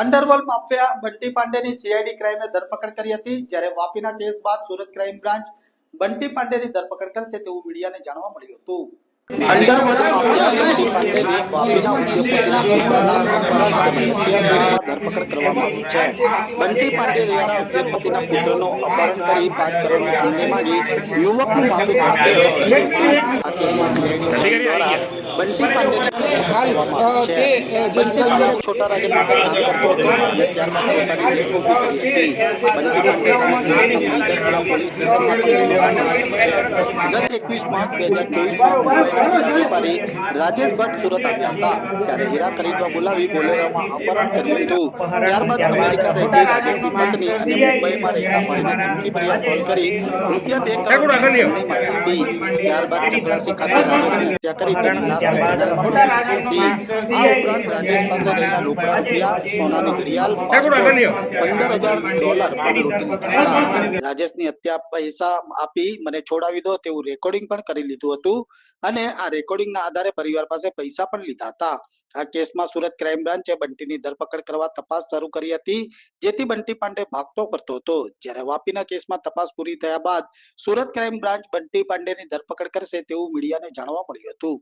Underworld mafia Bunty પાંડેની CID ક્રાઇમે ધરપકડ કરી હતી. જ્યારે વાપીના કેસ બાદ સુરત ક્રાઇમ બ્રાન્ચ બંટી પાંડેની ધરપકડ કરશે તેવું મીડિયાને જાણવા મળ્યું હતું. કરવામાં આવી છે. બંટી પાંડે દ્વારા ઉદ્યોગપતિના પુત્રનો અપહરણ કરી પાંચ કરોડની કિંમતે માંગી. યુવકનું કર્યું આ સીઆઈડી દ્વારા બંટી પાંડેની ધરપકડ કરવામાં આવી છે. બંટી પાંડે છોટા રાજન કામ કરતો હતો અને ત્યારબાદ પોતાની ગેંગ ઊભી કરી હતી બંટી પાંડે સામે સુરતના પોલીસ સ્ટેશનમાં પણ ગુનો દાખલ થયો છે. ગત એકવીસ માર્ચ બે હજાર ચોવીસમાં મુંબઈના વેપારી રાજેશ ભટ્ટ સુરત આવ્યા હતા. ત્યારે હીરા ખરીદવા બોલાવી બોલેરોમાં અપહરણ કર્યું હતું. ત્યારબાદ અમેરિકા રહેતી રાજેશની પત્ની અને મુંબઈમાં રહેતા ભાઈને ધમકીભર્યા કોલ કરી રૂપિયા બે કરોડ ત્યારબાદ ચકલાસી ખાતે રાજેશની હત્યા કરી તેની લાશને કેનાલમાં ફેંકી દીધી. હતી આ ઉપરાંત રાજેશ પાસે રહેલા રોકડા રૂપિયા સોનાની ઘડિયાળ પંદર હજાર ડોલર પણ લૂંટી રાજેશની હત્યા પૈસા આપી મને છોડાવી દો તેવું રેકોર્ડિંગ પણ કરી લીધું હતું. અને આ રેકોર્ડિંગના આધારે પરિવાર પાસે પૈસા પણ લીધા હતા. આ કેસમાં સુરત ક્રાઇમ બ્રાન્ચે બંટીની ધરપકડ કરવા તપાસ શરૂ કરી હતી, જેથી બંટી પાંડે ભાગતો કરતો હતો. જ્યારે વાપીના કેસમાં તપાસ પૂરી થયા બાદ સુરત ક્રાઇમ બ્રાન્ચ બંટી પાંડેની ધરપકડ કરશે તેવું મીડિયાને જાણવા મળ્યું હતું.